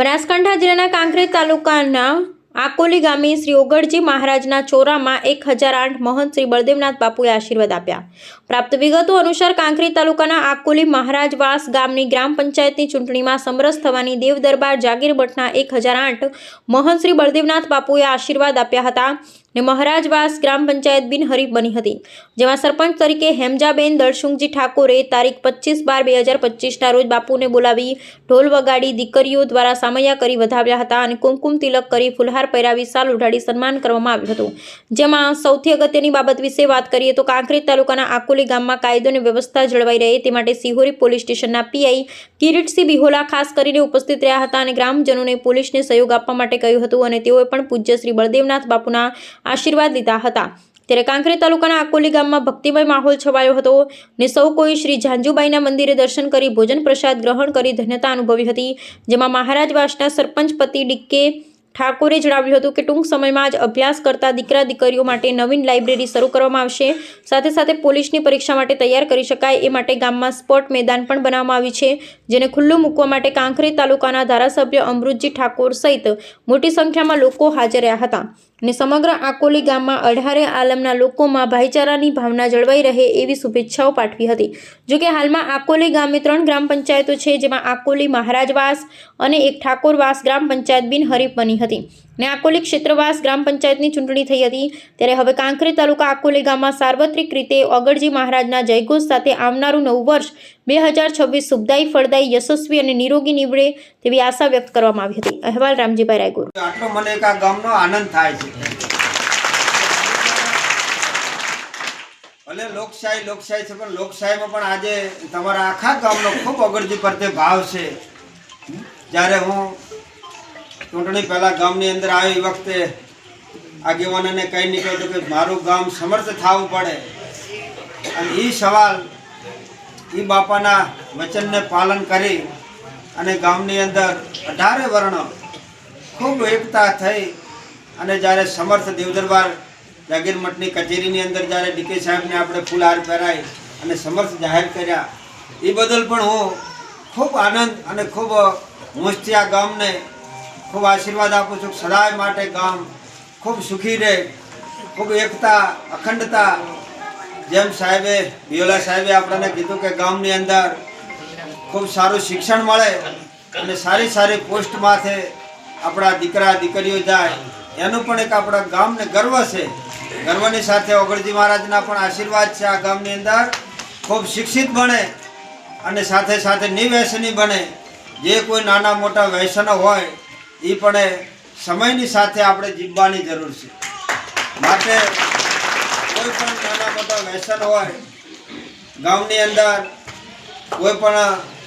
બનાસકાંઠા જિલ્લાના કાંકરેજ તાલુકાના આકોલી ગામે શ્રી ઓગળજી મહારાજના ચોરામાં એક હજાર આઠ મહંત શ્રી બળદેવનાથ બાપુએ આશીર્વાદ આપ્યા. પ્રાપ્ત વિગતો અનુસાર કાંકરી તાલુકાના આકોલી મહારાજવાસ ગામની ગ્રામ પંચાયતની ચૂંટણીમાં સમરસ થવાની દેવ દરબાર જાગીર ભટ્ટના એક હજાર આઠ મહંત શ્રી બળદેવનાથ બાપુએ આશીર્વાદ આપ્યા હતા. ને મહારાજવાસ ગ્રામ પંચાયત બિનહરીફ બની હતી, જેમાં સરપંચ તરીકે હેમજાબેન દળસુંગજી ઠાકોરે તારીખ પચીસ બાર બે હજાર પચીસના રોજ બાપુને બોલાવી ઢોલ વગાડી દીકરીઓ દ્વારા સામૈયા કરી વધાવ્યા હતા અને કુમકુમ તિલક કરી ફુલહાર પહેરાવી સાલ ઉઢાડી સન્માન કરવામાં આવ્યું હતું. જેમાં સૌથી અગત્યની બાબત વિશે વાત કરીએ તો કાંકરેજ તાલુકાના આકોલી ગામમાં કાયદો અને વ્યવસ્થા જળવાઈ રહે તે માટે સિહોરી પોલીસ સ્ટેશનના પીઆઈ કિરીટસિંહ બિહોલા ખાસ કરીને ઉપસ્થિત રહ્યા હતા અને ગ્રામજનોને પોલીસને સહયોગ આપવા માટે કહ્યું હતું અને તેઓએ પણ પૂજ્ય શ્રી બળદેવનાથ બાપુના આશીર્વાદ લીધા હતા. ત્યારે કાંકરે તાલુકાના આકોલી ગામમાં ભક્તિમય માહોલ છવાયો હતો ને સૌ કોઈ શ્રી ઝાંઝુબાઈના મંદિરે દર્શન કરી ભોજન પ્રસાદ ગ્રહણ કરી ધન્યતા અનુભવી હતી, જેમાં મહારાજ વાસના સરપંચ પતિ ડીકે ઠાકોરે જણાવ્યું હતું કે ટૂંક સમયમાં જ અભ્યાસ કરતા દીકરા દીકરીઓ માટે નવીન લાઇબ્રેરી શરૂ કરવામાં આવશે. સાથે સાથે પોલીસની પરીક્ષા માટે તૈયાર કરી શકાય એ માટે ગામમાં સ્પોર્ટ મેદાન પણ બનાવવામાં આવ્યું છે. જેને ખુલ્લું મૂકવા માટે કાંકરી તાલુકાના ધારાસભ્ય અમૃતજી ઠાકોર સહિત મોટી સંખ્યામાં લોકો હાજર રહ્યા હતા. અને સમગ્ર આકોલી ગામમાં અઢારે આલમના લોકોમાં ભાઈચારાની ભાવના જળવાઈ રહે એવી શુભેચ્છાઓ પાઠવી હતી. જોકે હાલમાં આકોલી ગામે ત્રણ ગ્રામ પંચાયતો છે, જેમાં આકોલી મહારાજવાસ અને એક ઠાકોરવાસ ગ્રામ પંચાયત બિનહરીફ બની હતી. ને આકોલી ક્ષેત્રવાસ ગ્રામ પંચાયતની ચૂંટણી થઈ હતી, ત્યારે હવે કાંકરી તાલુકા આકોલી ગામમાં સાર્વત્રિક રીતે ઓગળજી મહારાજના જયઘોષ સાથે આવનારું નવું વર્ષ બે હજાર છવ્વીસ સુખદાયી, ફળદાયી, યશસ્વી અને નિરોગી નીવડે તેવી આશા વ્યક્ત કરવામાં આવી હતી. અહેવાલ રામજીભાઈ રાયગુર. આટલો મને એક આ ગામનો આનંદ થાય છે. ભલે લોકશાહી લોકશાહી છે, પણ લોકશાહીમાં પણ આજે તમારા આખા ગામનો ખૂબ અગરજી પડતે ભાવ છે. જ્યારે હું ચૂંટણી પહેલાં ગામની અંદર આવી વખતે આગેવાનોને કહી નીકળ્યો કે મારું ગામ સમર્થ થવું પડે. અને એ સવાલ એ બાપાના વચનને પાલન કરી અને ગામની અંદર અઢારે વર્ણ ખૂબ એકતા થઈ અને જ્યારે સમર્થ દેવદરબાર જાગીર મઠની કચેરીની અંદર જ્યારે ડીકે સાહેબને આપણે ફૂલહાર પહેરાય અને સમર્થ જાહેર કર્યા એ બદલ પણ હું ખૂબ આનંદ અને ખૂબ મુસ્તી આ ગામને ખૂબ આશીર્વાદ આપું છું. સદાય માટે ગામ ખૂબ સુખી રહે, ખૂબ એકતા, અખંડતા જેમ સાહેબે, બિયોલા સાહેબે આપણને કીધું કે ગામની અંદર ખૂબ સારું શિક્ષણ મળે અને સારી સારી પોસ્ટ માથે આપણા દીકરા, દીકરીઓ જાય. એનું પણ એક આપણા ગામને ગર્વ છે. ગર્વની સાથે ઓગળજી મહારાજના પણ આશીર્વાદ છે આ ગામની અંદર. ખૂબ શિક્ષિત બને અને સાથે સાથે નિવ્યસની બને. જે કોઈ નાના મોટા વ્યસનો હોય એ પણ સમયની સાથે આપણે જીવવાની જરૂર છે. માટે કોઈ પણ નાના મોટા વ્યસન હોય ગામની અંદર કોઈ પણ